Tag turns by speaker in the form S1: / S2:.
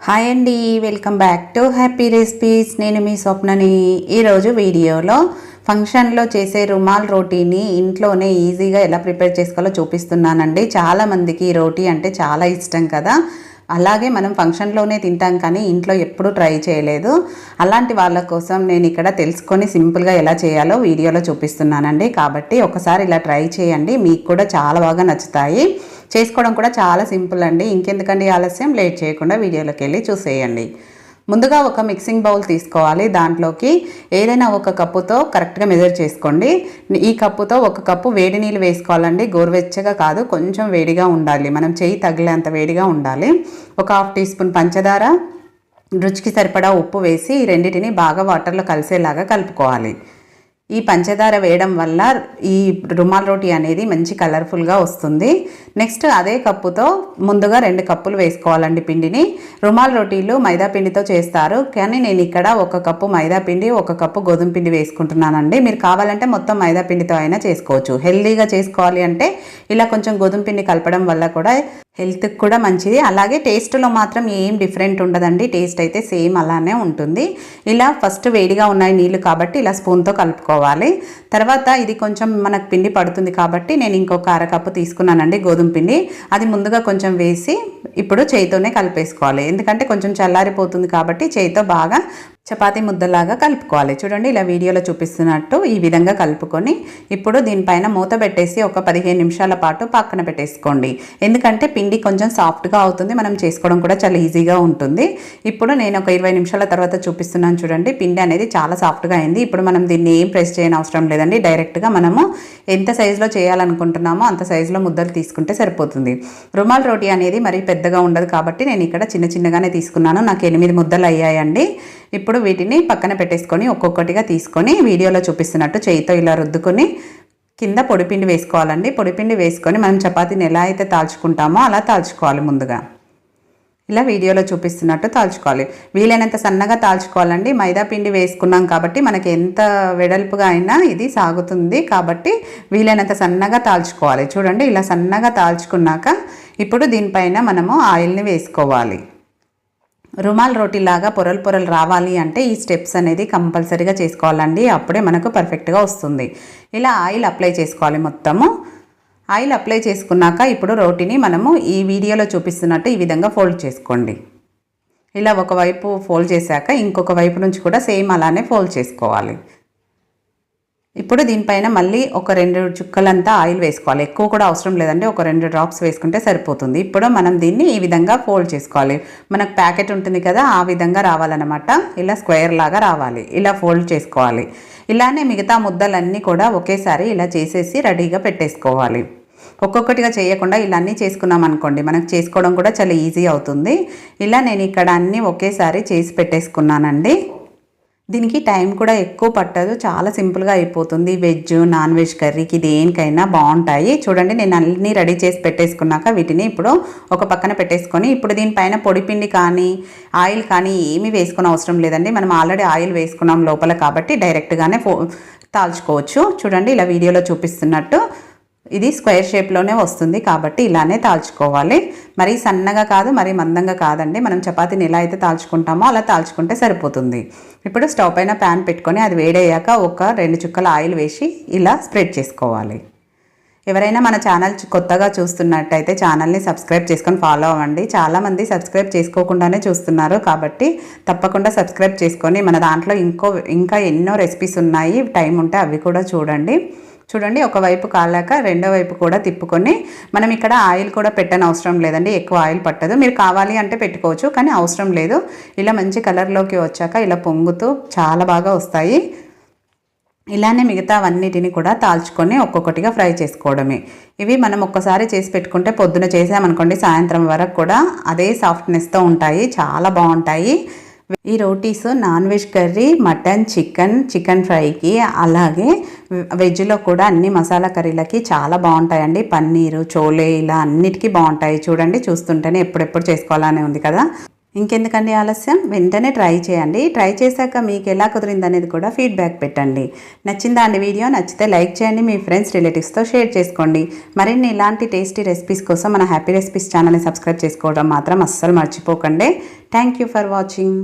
S1: Hi అండి welcome back to happy recipes నేను మీ స్వప్నని. ఈరోజు వీడియోలో ఫంక్షన్లో చేసే రుమాల్ రోటీని ఇంట్లోనే ఈజీగా ఎలా ప్రిపేర్ చేసుకోవాలో చూపిస్తున్నానండి. చాలామందికి ఈ రోటీ అంటే చాలా ఇష్టం కదా. అలాగే మనం ఫంక్షన్లోనే తింటాం కానీ ఇంట్లో ఎప్పుడూ ట్రై చేయలేదు. అలాంటి వాళ్ళ కోసం నేను ఇక్కడ తెలుసుకొని సింపుల్గా ఎలా చేయాలో వీడియోలో చూపిస్తున్నానండి. కాబట్టి ఒకసారి ఇలా ట్రై చేయండి. మీకు కూడా చాలా బాగా నచ్చుతాయి. చేసుకోవడం కూడా చాలా సింపుల్ అండి. ఇంకెందుకండి ఆలస్యం? లేట్ చేయకుండా వీడియోలోకి వెళ్ళి చూసేయండి. ముందుగా ఒక మిక్సింగ్ బౌల్ తీసుకోవాలి. దాంట్లోకి ఏదైనా ఒక కప్పుతో కరెక్ట్గా మెజర్ చేసుకోండి. ఈ కప్పుతో ఒక కప్పు వేడి నీళ్ళు వేసుకోవాలండి. గోరువెచ్చగా కాదు కొంచెం వేడిగా ఉండాలి. మనం చేయి తగిలేంత వేడిగా ఉండాలి. ఒక హాఫ్ టీ స్పూన్ పంచదార రుచికి సరిపడా ఉప్పు వేసి ఈ రెండింటిని బాగా వాటర్లో కలిసేలాగా కలుపుకోవాలి. ఈ పంచదార వేయడం వల్ల ఈ రుమాల్ రోటీ అనేది మంచి కలర్ఫుల్గా వస్తుంది. నెక్స్ట్ అదే కప్పుతో ముందుగా రెండు కప్పులు వేసుకోవాలండి పిండిని. రుమాల్ రోటీలు మైదా పిండితో చేస్తారు. కానీ నేను ఇక్కడ ఒక కప్పు మైదా పిండి ఒక కప్పు గోధుమ పిండి వేసుకుంటున్నానండి. మీరు కావాలంటే మొత్తం మైదా పిండితో అయినా చేసుకోవచ్చు. హెల్దీగా చేసుకోవాలి అంటే ఇలా కొంచెం గోధుమ పిండి కలపడం వల్ల కూడా హెల్త్కి కూడా మంచిది. అలాగే టేస్ట్లో మాత్రం ఏం డిఫరెంట్ ఉండదండి. టేస్ట్ అయితే సేమ్ అలానే ఉంటుంది. ఇలా ఫస్ట్ వేడిగా ఉన్నాయి నీళ్ళు కాబట్టి ఇలా స్పూన్తో కలుపుకోవాలి. తర్వాత ఇది కొంచెం మనకు పిండి పడుతుంది కాబట్టి నేను ఇంకొక అరకప్పు తీసుకున్నానండి గోధుమ పిండి. అది ముందుగా కొంచెం వేసి ఇప్పుడు చేయితోనే కలిపేసుకోవాలి. ఎందుకంటే కొంచెం చల్లారిపోతుంది కాబట్టి చేయితో బాగా చపాతీ ముద్దలాగా కలుపుకోవాలి. చూడండి ఇలా వీడియోలో చూపిస్తున్నట్టు ఈ విధంగా కలుపుకొని ఇప్పుడు దీనిపైన మూత పెట్టేసి ఒక పదిహేను నిమిషాల పాటు పక్కన పెట్టేసుకోండి. ఎందుకంటే పిండి కొంచెం సాఫ్ట్గా అవుతుంది మనం చేసుకోవడం కూడా చాలా ఈజీగా ఉంటుంది. ఇప్పుడు నేను ఒక ఇరవై నిమిషాల తర్వాత చూపిస్తున్నాను చూడండి పిండి అనేది చాలా సాఫ్ట్గా అయింది. ఇప్పుడు మనం దీన్ని ఏం ప్రెస్ చేయని అవసరం లేదండి. డైరెక్ట్గా మనము ఎంత సైజులో చేయాలనుకుంటున్నామో అంత సైజులో ముద్దలు తీసుకుంటే సరిపోతుంది. రుమాల్ రోటీ అనేది మరీ పెద్దగా ఉండదు కాబట్టి నేను ఇక్కడ చిన్న చిన్నగానే తీసుకున్నాను. నాకు ఎనిమిది ముద్దలు అయ్యాయండి. ఇప్పుడు వీటిని పక్కన పెట్టేసుకొని ఒక్కొక్కటిగా తీసుకొని వీడియోలో చూపిస్తున్నట్టు చేయితో ఇలా రుద్దుకొని కింద పొడిపిండి వేసుకోవాలండి. పొడిపిండి వేసుకొని మనం చపాతీని ఎలా అయితే తాల్చుకుంటామో అలా తాల్చుకోవాలి ముందుగా. ఇలా వీడియోలో చూపిస్తున్నట్టు తాల్చుకోవాలి. వీలైనంత సన్నగా తాల్చుకోవాలండి. మైదా పిండి వేసుకున్నాం కాబట్టి మనకి ఎంత వెడల్పుగా అయినా ఇది సాగుతుంది. కాబట్టి వీలైనంత సన్నగా తాల్చుకోవాలి. చూడండి ఇలా సన్నగా తాల్చుకున్నాక ఇప్పుడు దీనిపైన మనము ఆయిల్ని వేసుకోవాలి. రుమాల్ రోటీలాగా పొరలు పొరలు రావాలి అంటే ఈ స్టెప్స్ అనేది కంపల్సరీగా చేసుకోవాలండి. అప్పుడే మనకు పర్ఫెక్ట్గా వస్తుంది. ఇలా ఆయిల్ అప్లై చేసుకోవాలి మొత్తము. ఆయిల్ అప్లై చేసుకున్నాక ఇప్పుడు రోటీని మనము ఈ వీడియోలో చూపిస్తున్నట్టు ఈ విధంగా ఫోల్డ్ చేసుకోండి. ఇలా ఒకవైపు ఫోల్డ్ చేశాక ఇంకొక వైపు నుంచి కూడా సేమ్ అలానే ఫోల్డ్ చేసుకోవాలి. ఇప్పుడు దీనిపైన మళ్ళీ ఒక రెండు చుక్కలంతా ఆయిల్ వేసుకోవాలి. ఎక్కువ కూడా అవసరం లేదండి. ఒక రెండు డ్రాప్స్ వేసుకుంటే సరిపోతుంది. ఇప్పుడు మనం దీన్ని ఈ విధంగా ఫోల్డ్ చేసుకోవాలి. మనకు ప్యాకెట్ ఉంటుంది కదా ఆ విధంగా రావాలన్నమాట. ఇలా స్క్వేర్ లాగా రావాలి. ఇలా ఫోల్డ్ చేసుకోవాలి. ఇలానే మిగతా ముద్దలన్నీ కూడా ఒకేసారి ఇలా చేసేసి రెడీగా పెట్టేసుకోవాలి. ఒక్కొక్కటిగా చేయకుండా ఇలా అన్నీ చేసుకున్నాం అనుకోండి మనకు చేసుకోవడం కూడా చాలా ఈజీ అవుతుంది. ఇలా నేను ఇక్కడ అన్నీ ఒకేసారి చేసి పెట్టేసుకున్నానండి. దీనికి టైం కూడా ఎక్కువ పట్టదు. చాలా సింపుల్గా అయిపోతుంది. వెజ్ నాన్ వెజ్ కర్రీకి దేనికైనా బాగుంటాయి. చూడండి నేను అన్నీ రెడీ చేసి పెట్టేసుకున్నాక వీటిని ఇప్పుడు ఒక పక్కన పెట్టేసుకొని ఇప్పుడు దీనిపైన పొడిపిండి కానీ ఆయిల్ కానీ ఏమీ వేసుకునే అవసరం లేదండి. మనం ఆల్రెడీ ఆయిల్ వేసుకున్నాం లోపల కాబట్టి డైరెక్ట్గానే ఫో తాల్చుకోవచ్చు. చూడండి ఇలా వీడియోలో చూపిస్తున్నట్టు ఇది స్క్వేర్ షేప్లోనే వస్తుంది కాబట్టి ఇలానే తాల్చుకోవాలి. మరి సన్నగా కాదు మరి మందంగా కాదండి. మనం చపాతీని ఎలా అయితే తాల్చుకుంటామో అలా తాల్చుకుంటే సరిపోతుంది. ఇప్పుడు స్టవ్ పైన ప్యాన్ పెట్టుకొని అది వేడయ్యాక ఒక రెండు చుక్కల ఆయిల్ వేసి ఇలా స్ప్రెడ్ చేసుకోవాలి. ఎవరైనా మన ఛానల్ కొత్తగా చూస్తున్నట్టయితే ఛానల్ని సబ్స్క్రైబ్ చేసుకొని ఫాలో అవ్వండి. చాలామంది సబ్స్క్రైబ్ చేసుకోకుండానే చూస్తున్నారు కాబట్టి తప్పకుండా సబ్స్క్రైబ్ చేసుకొని మన దాంట్లో ఇంకో ఇంకా ఎన్నో రెసిపీస్ ఉన్నాయి. టైం ఉంటే అవి కూడా చూడండి. చూడండి ఒకవైపు కాలాక రెండో వైపు కూడా తిప్పుకొని మనం ఇక్కడ ఆయిల్ కూడా పెట్టని అవసరం లేదండి ఎక్కువ ఆయిల్ పట్టదు. మీరు కావాలి అంటే పెట్టుకోవచ్చు కానీ అవసరం లేదు. ఇలా మంచి కలర్లోకి వచ్చాక ఇలా పొంగుతూ చాలా బాగా వస్తాయి. ఇలానే మిగతావన్నిటిని కూడా తాల్చుకొని ఒక్కొక్కటిగా ఫ్రై చేసుకోవడమే. ఇవి మనం ఒక్కసారి చేసి పెట్టుకుంటే పొద్దున చేసామనుకోండి సాయంత్రం వరకు కూడా అదే సాఫ్ట్నెస్తో ఉంటాయి చాలా బాగుంటాయి. ఈ rotis non veg curry mutton chicken chicken ఫ్రైకి అలాగే వెజ్లో కూడా అన్ని మసాలా కర్రీలకి చాలా బాగుంటాయండి. పన్నీరు చోలే ఇలా అన్నిటికీ బాగుంటాయి. చూడండి చూస్తుంటేనే ఎప్పుడెప్పుడు చేసుకోవాలనే ఉంది కదా. ఇంకెందుకండి ఆలస్యం? వెంటనే ట్రై చేయండి. ట్రై చేశాక మీకు ఎలా కుదిరింది అనేది కూడా ఫీడ్బ్యాక్ పెట్టండి. నచ్చిందా అండి వీడియో? నచ్చితే లైక్ చేయండి మీ ఫ్రెండ్స్ రిలేటివ్స్తో షేర్ చేసుకోండి. మరిన్ని ఇలాంటి టేస్టీ రెసిపీస్ కోసం మన హ్యాపీ రెసిపీస్ ఛానల్ని సబ్స్క్రైబ్ చేసుకోవడం మాత్రం అస్సలు మర్చిపోకండి. Thank you for watching.